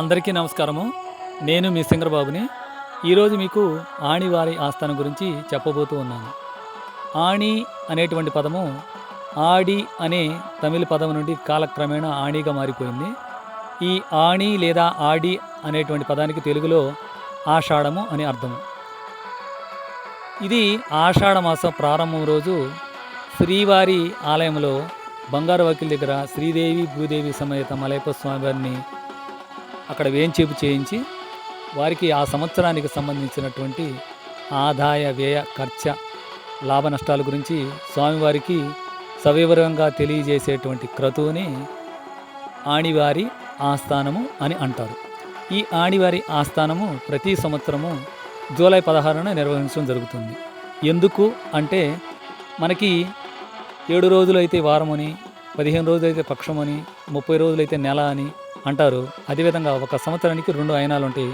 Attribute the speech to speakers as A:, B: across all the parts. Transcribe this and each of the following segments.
A: అందరికీ నమస్కారము. నేను మీ సింగరబాబుని. ఈరోజు మీకు ఆణివారి ఆస్థానం గురించి చెప్పబోతూ ఉన్నాను. ఆణి అనేటువంటి పదము ఆడి అనే తమిళ పదం నుండి కాలక్రమేణా ఆణిగా మారిపోయింది. ఈ ఆణి లేదా ఆడి అనేటువంటి పదానికి తెలుగులో ఆషాఢము అని అర్థము. ఇది ఆషాఢ మాసం ప్రారంభం రోజు శ్రీవారి ఆలయంలో బంగారు వకీల్ దగ్గర శ్రీదేవి భూదేవి సమేత మలయప్ప స్వామివారిని అక్కడ వేంచేపు చేయించి వారికి ఆ సంవత్సరానికి సంబంధించినటువంటి ఆదాయ వ్యయ ఖర్చ లాభ నష్టాల గురించి స్వామివారికి సవివరంగా తెలియజేసేటువంటి క్రతువుని ఆణివారి ఆస్థానము అని అంటారు. ఈ ఆణివారి ఆస్థానము ప్రతి సంవత్సరము జూలై పదహారున నిర్వహించడం జరుగుతుంది. ఎందుకు అంటే మనకి ఏడు రోజులైతే వారమని పదిహేను రోజులైతే పక్షమని ముప్పై రోజులైతే నెల అని అంటారు. అదేవిధంగా ఒక సంవత్సరానికి రెండు అయనాలు ఉంటాయి.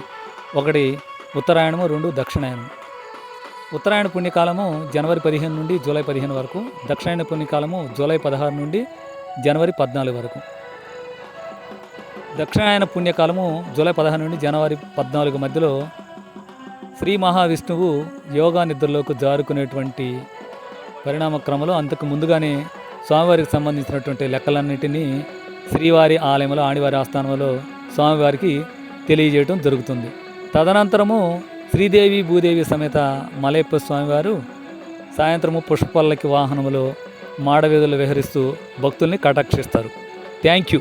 A: ఒకటి ఉత్తరాయణము రెండు దక్షిణాయనం. ఉత్తరాయణ పుణ్యకాలము జనవరి పదిహేను నుండి జూలై పదిహేను వరకు. దక్షిణాయన పుణ్యకాలము జూలై పదహారు నుండి జనవరి పద్నాలుగు వరకు. దక్షిణాయన పుణ్యకాలము జూలై పదహారు నుండి జనవరి పద్నాలుగు మధ్యలో శ్రీ మహావిష్ణువు యోగా నిద్రలోకి జారుకునేటువంటి పరిణామ క్రమంలో అంతకు ముందుగానే స్వామివారికి సంబంధించినటువంటి లెక్కలన్నింటినీ శ్రీవారి ఆలయంలో ఆడివారి ఆస్థానంలో స్వామివారికి తెలియజేయడం జరుగుతుంది. తదనంతరము శ్రీదేవి భూదేవి సమేత మలయప్ప స్వామివారు సాయంత్రము పుష్పల్లకి వాహనములో మాడవీధులు విహరిస్తూ భక్తుల్ని కటాక్షిస్తారు. Thank you.